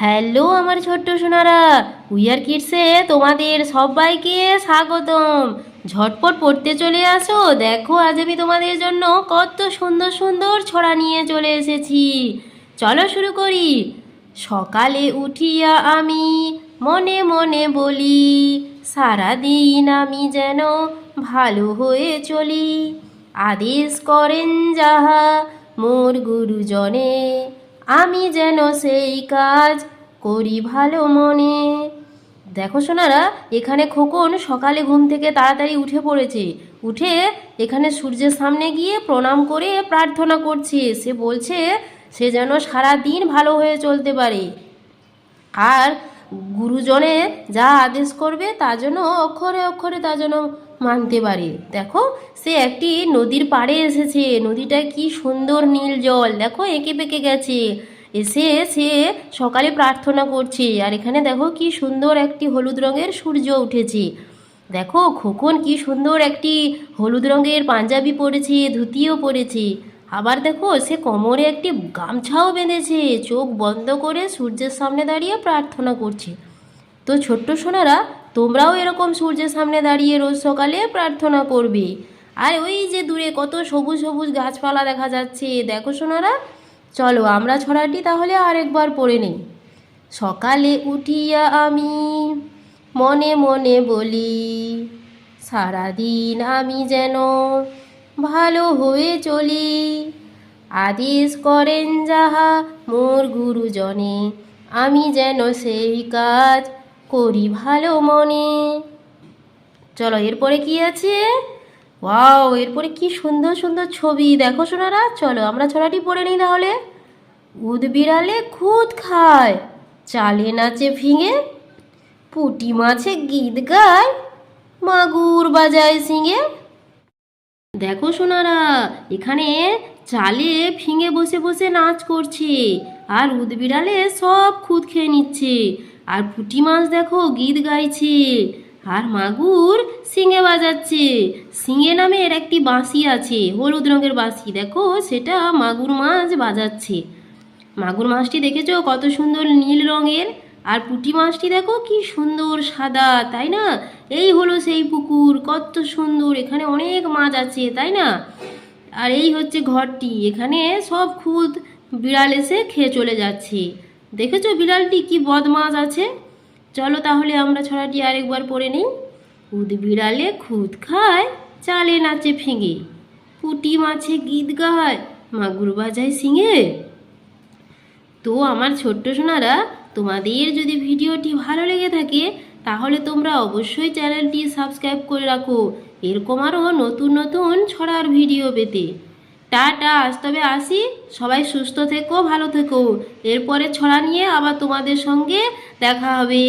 Hello আমার ছোট্ট Sonara wear কিডসে তোমাদের সবাইকে স্বাগতম। ঝটপট পড়তে চলে আসো, দেখো আজ আমি তোমাদের জন্য কত সুন্দর সুন্দর ছড়া নিয়ে চলে এসেছি। চলো শুরু করি। সকালে উঠিয়া আমি মনে মনে বলি, সারাদিন আমি যেন ভালো হয়ে চলি। আদেশ করেন যাহা মোর গুরুজনে আমি যেন সেই কাজ করি ভালো মনে। দেখো সোনারা, এখানে খোকন সকালে ঘুম থেকে তাড়াতাড়ি উঠে পড়েছে। উঠে এখানে সূর্যের সামনে গিয়ে প্রণাম করে প্রার্থনা করছে। সে বলছে, সে যেন সারা দিন ভালো হয়ে চলতে পারে। আর গুরুজনে যা আদেশ করবে তা যেন অক্ষরে অক্ষরে তা যেন মানতে পারে। দেখো, সে একটি নদীর পাড়ে এসেছে। নদীটা কি সুন্দর নীল জল। দেখো, এঁকে বেঁকে গেছে। এসে সে সকালে প্রার্থনা করছে। আর এখানে দেখো, কি সুন্দর একটি হলুদ রঙের সূর্য উঠেছে। দেখো, খোকন কি সুন্দর একটি হলুদ রঙের পাঞ্জাবি পরেছে, ধুতিও পরেছে। আবার দেখো, সে কোমরে একটি গামছাও বেঁধেছে। চোখ বন্ধ করে সূর্যের সামনে দাঁড়িয়ে প্রার্থনা করছে। তো ছোট্ট সোনারা তোমরাও এরকম সূর্যের সামনে দাঁড়িয়ে রোজ সকালে প্রার্থনা করবে। আর ওই যে দূরে কত সবুজ সবুজ গাছপালা দেখা যাচ্ছে, দেখো সোনারা। চলো আমরা ছড়াটি তাহলে আরেকবার পড়ে নেই। সকালে উঠিয়া আমি মনে মনে বলি, সারাদিন আমি যেন ভালো হয়ে চলি। আদেশ করেন যাহা মোর গুরুজনে, আমি যেন সেই কাজ করি ভালো মনে। চলো, এরপরে কি আছে? ওয়াও, এরপরে কি সুন্দর সুন্দর ছবি। দেখো সোনারা, চলো, আমরা ছড়াটি পড়ে নিই তাহলে। উদ বিড়ালে খুদ খায়, চালে নাচে ফিঙে পুটি মাছে গীত গায়, মাগুর বাজায় সিঙে। দেখো সোনারা, এখানে চালে ফিঙে বসে বসে নাচ করছে, আর উদবিড়ালে সব খুদ খেয়ে নিচ্ছে। আর পুঁটি মাছ দেখো, গীত গাইছে। আর মাগুর সিঙে বাজাচ্ছে। সিঙে নামের একটি বাঁশি আছে, হলুদ রঙের বাঁশি। দেখো, সেটা মাগুর মাছ বাজাচ্ছে। মাগুর মাছটি দেখেছ? কত সুন্দর নীল রঙের। আর পুঁটি মাছটি দেখো, কি সুন্দর সাদা, তাই না? এই হলো সেই পুকুর, কত সুন্দর। এখানে অনেক মাছ আছে, তাই না? আর এই হচ্ছে ঘরটি। এখানে সব খুদ বিড়াল এসে খেয়ে চলে যাচ্ছে। দেখেছ বিড়ালটি কি বদমাছ আছে? চলো তাহলে আমরা ছড়াটি আরেকবার পড়ে নিই। খুদ বিড়ালে খুদ খায়, চালে নাচে ফিঙে। পুটি মাছে গীত গায়, মাগুর বাজায় সিঙে। তো আমার ছোট্ট সোনারা, তোমাদের যদি ভিডিওটি ভালো লেগে থাকে, তাহলে তোমরা অবশ্যই চ্যানেলটি সাবস্ক্রাইব করে রাখো। এরকম আরও নতুন নতুন ছড়ার ভিডিও পেতে। টাটা, আজ তবে আসি। সবাই সুস্থ থেকো, ভালো থেকো। এরপরে ছড়া নিয়ে আবার তোমাদের সঙ্গে দেখা হবে।